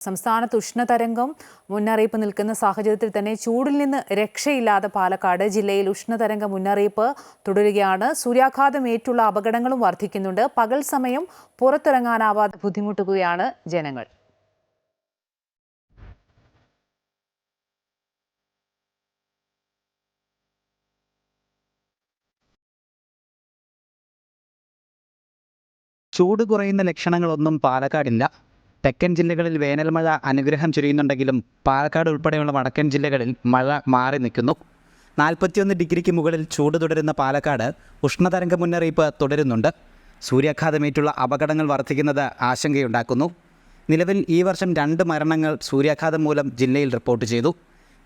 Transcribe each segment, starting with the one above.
സംസ്ഥാനത്ത് ഉഷ്ണതരംഗം മുന്നറിയിപ്പ് നിൽക്കുന്ന സാഹചര്യത്തിൽ തന്നെ ചൂടിൽ നിന്ന് രക്ഷയില്ലാതെ പാലക്കാട് ജില്ലയിൽ ഉഷ്ണതരംഗ മുന്നറിയിപ്പ് തുടരുകയാണ്. സൂര്യാഘാതം ഏറ്റുള്ള അപകടങ്ങളും വർദ്ധിക്കുന്നുണ്ട്. പകൽ സമയം പുറത്തിറങ്ങാനാവാതെ ബുദ്ധിമുട്ടുകയാണ് ജനങ്ങൾ. ചൂട് കുറയുന്ന ലക്ഷണങ്ങളൊന്നും പാലക്കാടില്ല. തെക്കൻ ജില്ലകളിൽ വേനൽമഴ അനുഗ്രഹം ചൊരിയുന്നുണ്ടെങ്കിലും പാലക്കാട് ഉൾപ്പെടെയുള്ള വടക്കൻ ജില്ലകളിൽ മഴ മാറി നിൽക്കുന്നു. നാൽപ്പത്തിയൊന്ന് ഡിഗ്രിക്ക് മുകളിൽ ചൂട് തുടരുന്ന പാലക്കാട് ഉഷ്ണതരംഗ മുന്നറിയിപ്പ് തുടരുന്നുണ്ട്. സൂര്യാഘാതമേറ്റുള്ള അപകടങ്ങൾ വർദ്ധിക്കുന്നത് ആശങ്കയുണ്ടാക്കുന്നു. നിലവിൽ ഈ വർഷം രണ്ട് മരണങ്ങൾ സൂര്യാഘാതം മൂലം ജില്ലയിൽ റിപ്പോർട്ട് ചെയ്തു.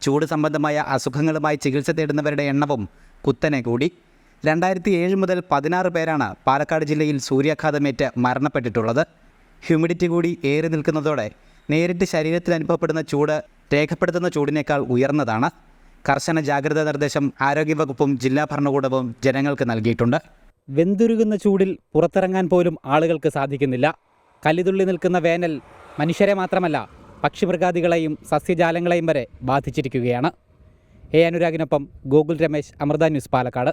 ചൂട് സംബന്ധമായ അസുഖങ്ങളുമായി ചികിത്സ തേടുന്നവരുടെ എണ്ണവും കുത്തനെ കൂടി. രണ്ടായിരത്തി ഏഴ് മുതൽ പതിനാറ് പേരാണ് പാലക്കാട് ജില്ലയിൽ സൂര്യാഘാതമേറ്റ് മരണപ്പെട്ടിട്ടുള്ളത്. ഹ്യൂമിഡിറ്റി കൂടി ഏറി നിൽക്കുന്നതോടെ നേരിട്ട് ശരീരത്തിൽ അനുഭവപ്പെടുന്ന ചൂട് രേഖപ്പെടുത്തുന്ന ചൂടിനേക്കാൾ ഉയർന്നതാണ്. കർശന ജാഗ്രതാ നിർദ്ദേശം ആരോഗ്യവകുപ്പും ജില്ലാ ഭരണകൂടവും ജനങ്ങൾക്ക് നൽകിയിട്ടുണ്ട്. വെന്തുരുകുന്ന ചൂടിൽ പുറത്തിറങ്ങാൻ പോലും ആളുകൾക്ക് സാധിക്കുന്നില്ല. കല്ലിതുള്ളി നിൽക്കുന്ന വേനൽ മനുഷ്യരെ മാത്രമല്ല പക്ഷിമൃഗാദികളെയും സസ്യജാലങ്ങളെയും വരെ ബാധിച്ചിരിക്കുകയാണ്. എ അനുരാഗിനൊപ്പം ഗോകുൽ രമേശ് അമൃത ന്യൂസ് പാലക്കാട്.